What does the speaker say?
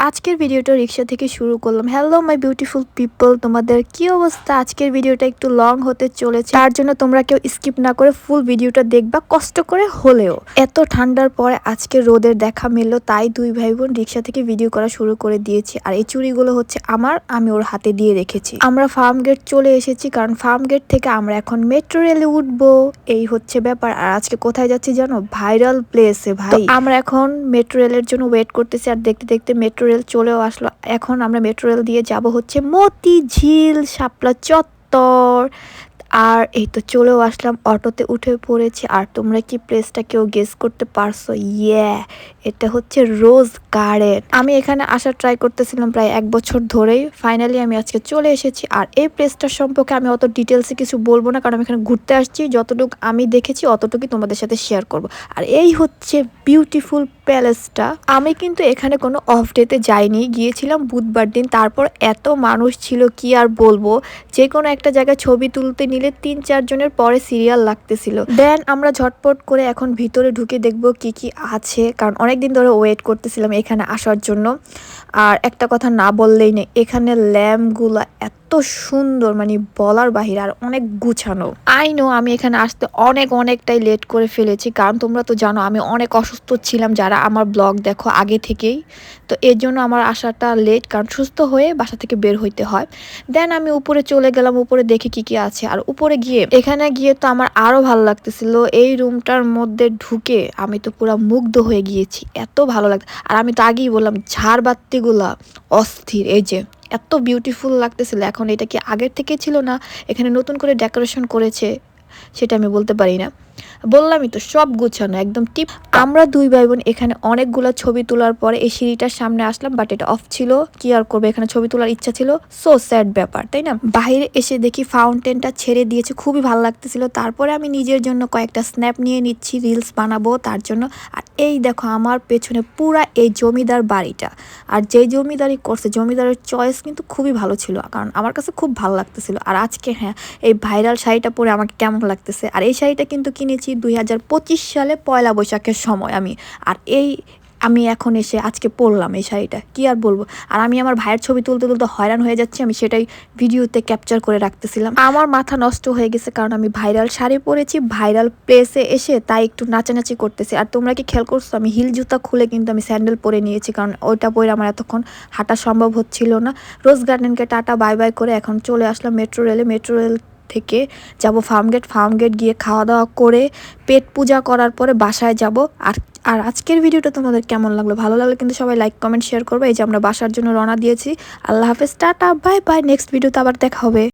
আজকের ভিডিওটা রিক্সা থেকে শুরু করলাম। হ্যালো মাই বিউটিফুল পিপল তোমাদের কি অবস্থা? আজকের ভিডিওটা একটু লং হতে চলেছে। তার জন্য তোমরা কেউ স্কিপ না করে ফুল ভিডিওটা দেখবা, কষ্ট করে হলেও। এত ঠান্ডার পরে আজকে রোদের দেখা মিললো, তাই দুই ভাই বোন রিক্সা থেকে ভিডিও করা শুরু করে দিয়েছি। আর এই চুড়িগুলো হচ্ছে আমার, আমি ওর হাতে দিয়ে রেখেছি। আমরা ফার্ম গেট চলে এসেছি, কারণ ফার্ম গেট থেকে আমরা এখন মেট্রো রেলে উঠবো। এই হচ্ছে ব্যাপার। আর আজকে কোথায় যাচ্ছি জানো? ভাইরাল প্লেসে ভাই। আমরা এখন মেট্রো রেলের জন্য ওয়েট করতেছি, আর দেখতে দেখতে মেট্রো রেল চলেও আসলো। এখন আমরা মেট্রো রেল দিয়ে যাব হচ্ছে মতিঝিল, শাপলা চত্বর। আর এই তো চলেও আসলাম, অটোতে উঠে পড়েছি। আর তোমরা কি প্লেসটা কেউ গেস করতে পারছ? ইয়ে এটা হচ্ছে রোজ গার্ডেন আমি এখানে আসার ট্রাই করতেছিলাম প্রায় এক বছর ধরেই। ফাইনালি আমি আজকে চলে এসেছি। আর এই প্লেসটার সম্পর্কে আমি অত ডিটেলসে কিছু বলব না, কারণ আমি এখানে ঘুরতে আসছি। যতটুকু আমি দেখেছি, অতটুকুই তোমাদের সাথে শেয়ার করব। আর এই হচ্ছে বিউটিফুল প্যালেসটা। আমি কিন্তু এখানে কোনো অফ ডেতে যাইনি। গিয়েছিলাম বুধবার দিন। তারপর এত মানুষ ছিল, কি আর বলব? যে কোনো একটা জায়গায় ছবি তুলতে নিলে তিন চারজনের পরে সিরিয়াল লাগতেছিল। দেন আমরা ঝটপট করে এখন ভিতরে ঢুকে দেখব কি কি আছে। কারণ অনেক দিন ধরে ওয়েট করতেছিলাম এখানে আসার জন্য। আর একটা কথা না বললেই নেই, এখানে ল্যাম্পগুলো এত সুন্দর মানে বলার বাহির আর অনেক গুছানো। আই নো আমি এখানে আসতে অনেক, অনেকটাই লেট করে ফেলেছি। কারণ তোমরা তো জানো, আমি অনেক অসুস্থ ছিলাম। যারা আমার ব্লগ দেখো আগে থেকেই। তো এর জন্য আমার আসাটা লেট কারণ সুস্থ হয়ে বাসা থেকে বের হইতে হয়। দেন আমি উপরে চলে গেলাম, উপরে দেখি কি কি আছে। আর উপরে গিয়ে, এখানে গিয়ে তো আমার আরও ভালো লাগতেছিল। এই রুমটার মধ্যে ঢুকে আমি তো পুরো মুগ্ধ হয়ে গিয়েছি। এত ভালো লাগতো, আর আমি তো আগেই বললাম ঝাড়বাতিগুলা অস্থির। এই যে, এত বিউটিফুল লাগতেছিল। এখন এটা কি আগের থেকে ছিল না? এখানে নতুন করে ডেকোরেশন করেছে, সেটা আমি বলতে পারি না। বললামই তো, সব গুছানো, একদম টিপ। আমরা দুই ভাই বোন এখানে অনেকগুলো ছবি তোলার পরে এই সিঁড়িটার সামনে আসলাম বাট এটা অফ ছিল। কি আর করবে, এখানে ছবি তোলার ইচ্ছা ছিল। সো স্যাড ব্যাপার, তাই না? বাইরে এসে দেখি ফাউন্টেনটা ছেড়ে দিয়েছে, খুবই ভালো লাগতেছিল। তারপরে আমি নিজের জন্য কয়েকটা স্ন্যাপ নিয়ে নিচ্ছি রিলস বানাবো তার জন্য। আর এই দেখো, আমার পেছনে পুরা এই জমিদার বাড়িটা। আর যে জমিদারি করছে, জমিদারের চয়েস কিন্তু খুবই ভালো ছিল। কারণ আমার কাছে খুব ভালো লাগতেছিল। আর আজকে হ্যাঁ এই ভাইরাল শাড়িটা পরে আমাকে কেমন লাগতেছে? আর এই শাড়িটা কিন্তু কিনেছি দুই সালে পয়লা বৈশাখের সময় আমি। আর এই আমি এখন এসে আজকে পরলাম এই শাড়িটা। কি আর বলব? আর আমি আমার ভাইয়ের ছবি তুলতে তুলতে হয়রান হয়ে যাচ্ছি, আমি সেটাই ভিডিওতে ক্যাপচার করে রাখতেছিলাম। আমার মাথা নষ্ট হয়ে গেছে কারণ আমি ভাইরাল শাড়ি পরেছি, ভাইরাল প্লেসে এসে তাই একটু নাচানাচি করতেছি। আর তোমরা কি খেয়াল করছ, আমি হিল জুতা খুলে কিন্তু আমি স্যান্ডেল পরে নিয়েছি কারণ ওইটা পরে আমার এতক্ষণ হাঁটা সম্ভব হচ্ছিল না। রোজ গার্ডেনকে টাটা বাই বাই করে এখন চলে আসলাম মেট্রো রেলে মেট্রো রেল থেকে যাব ফার্মগেট ফার্মগেট গিয়ে খাওয়া দাওয়া করে পেট পূজা করার পরে বাসায় যাব। আর আর আজকের ভিডিওটা তোমাদের কেমন লাগল? ভালো লাগলে কিন্তু সবাই লাইক কমেন্ট শেয়ার করবে। এই যে আমরা বাসার জন্য রওনা দিয়েছি। আল্লাহ হাফেজ, টাটা বাই বাই নেক্সট ভিডিওতে আবার দেখা হবে।